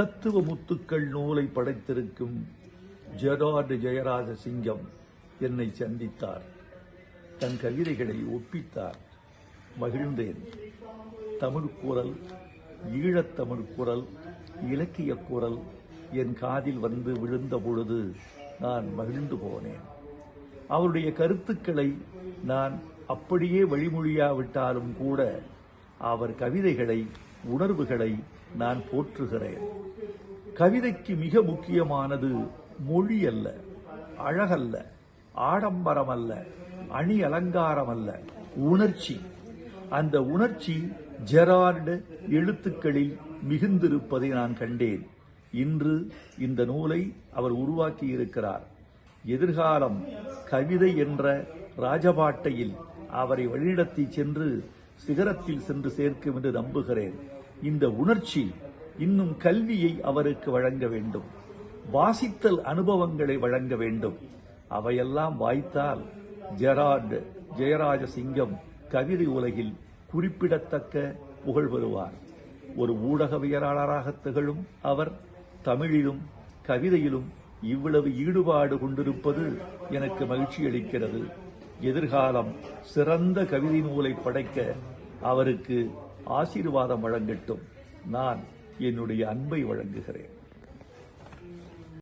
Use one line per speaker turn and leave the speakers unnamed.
தத்துவ முத்துக்கள் நூலை படைத்திருக்கும் ஜெரார்டு ஜெயராஜ சிங்கம் என்னை சந்தித்தார். தன் கவிதைகளை ஒப்பித்தார். மகிழ்ந்தேன். தமிழ் குரல் ஈழத்தமிழ் குரல் இலக்கிய குரல் என் காதில் வந்து விழுந்த பொழுது நான் மகிழ்ந்து போனேன். அவருடைய கருத்துக்களை நான் அப்படியே வழிமொழியாவிட்டாலும் கூட அவர் கவிதைகளை உணர்வுகளை நான் போற்றுகிறேன். கவிதைக்கு மிக முக்கியமானது மொழி அல்ல அழகல்ல ஆடம்பரம் அல்ல அணி அலங்காரம் அல்ல உணர்ச்சி. அந்த உணர்ச்சி ஜெரார்டு எழுத்துக்களில் மிகுந்திருப்பதை நான் கண்டேன். இன்று இந்த நூலை அவர் உருவாக்கி இருக்கிறார் எதிர்காலம் கவிதை என்ற ராஜபாட்டையில் அவரை வழிநடத்தி சென்று சிகரத்தில் சென்று சேர்க்கும் என்று நம்புகிறேன். இந்த உணர்ச்சி இன்னும் கல்வியை அவருக்கு வழங்க வேண்டும். வாசித்தல் அனுபவங்களை வழங்க வேண்டும். அவையெல்லாம் வாய்த்தால் ஜெரார்டு ஜெயராஜ சிங்கம் கவிதை உலகில் குறிப்பிடத்தக்க புகழ் பெறுவார். ஒரு ஊடகவியலாளராக திகழும் அவர் தமிழிலும் கவிதையிலும் இவ்வளவு ஈடுபாடு கொண்டிருப்பது எனக்கு மகிழ்ச்சி அளிக்கிறது எதிர்காலம் சிறந்த கவிதை நூலை படைக்க அவருக்கு ஆசீர்வாதம் வழங்கட்டும். நான் என்னுடைய அன்பை வழங்குகிறேன்.